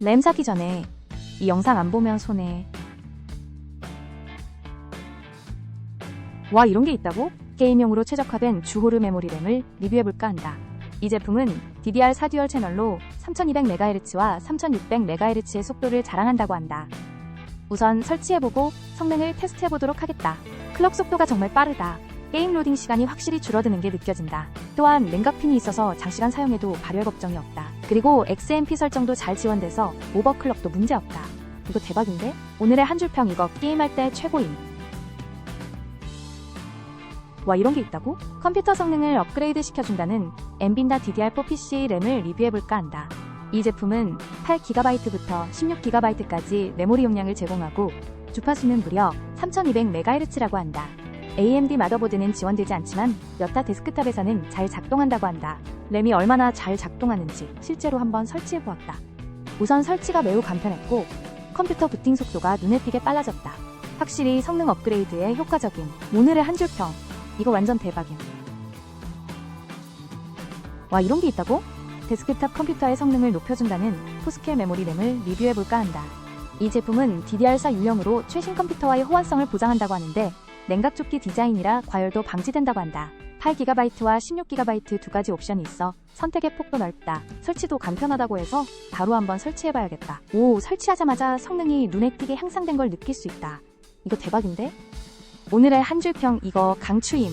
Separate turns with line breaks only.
램 사기 전에 이 영상 안 보면 손해. 와 이런 게 있다고? 게임용으로 최적화된 주호르 메모리 램을 리뷰해볼까 한다. 이 제품은 DDR4 듀얼 채널로 3200MHz와 3600MHz의 속도를 자랑한다고 한다. 우선 설치해보고 성능을 테스트해보도록 하겠다. 클럭 속도가 정말 빠르다. 게임 로딩 시간이 확실히 줄어드는 게 느껴진다. 또한 냉각핀이 있어서 장시간 사용해도 발열 걱정이 없다. 그리고 XMP 설정도 잘 지원돼서 오버클럭도 문제없다. 이거 대박인데? 오늘의 한 줄평 이거 게임할 때 최고임. 와 이런 게 있다고? 컴퓨터 성능을 업그레이드 시켜준다는 엔빈다 DDR4 PC 램을 리뷰해볼까 한다. 이 제품은 8GB부터 16GB까지 메모리 용량을 제공하고 주파수는 무려 3200MHz라고 한다. AMD 마더보드는 지원되지 않지만 여타 데스크탑에서는 잘 작동한다고 한다. 램이 얼마나 잘 작동하는지 실제로 한번 설치해 보았다. 우선 설치가 매우 간편했고 컴퓨터 부팅 속도가 눈에 띄게 빨라졌다. 확실히 성능 업그레이드에 효과적인 오늘의 한 줄 평. 이거 완전 대박임. 와 이런 게 있다고? 데스크탑 컴퓨터의 성능을 높여준다는 포스켈 메모리 램을 리뷰해볼까 한다. 이 제품은 DDR4 유형으로 최신 컴퓨터와의 호환성을 보장한다고 하는데 냉각조끼 디자인이라 과열도 방지된다고 한다. 8GB와 16GB 두 가지 옵션이 있어 선택의 폭도 넓다. 설치도 간편하다고 해서 바로 한번 설치해봐야겠다. 오, 설치하자마자 성능이 눈에 띄게 향상된 걸 느낄 수 있다. 이거 대박인데? 오늘의 한 줄 평 이거 강추임.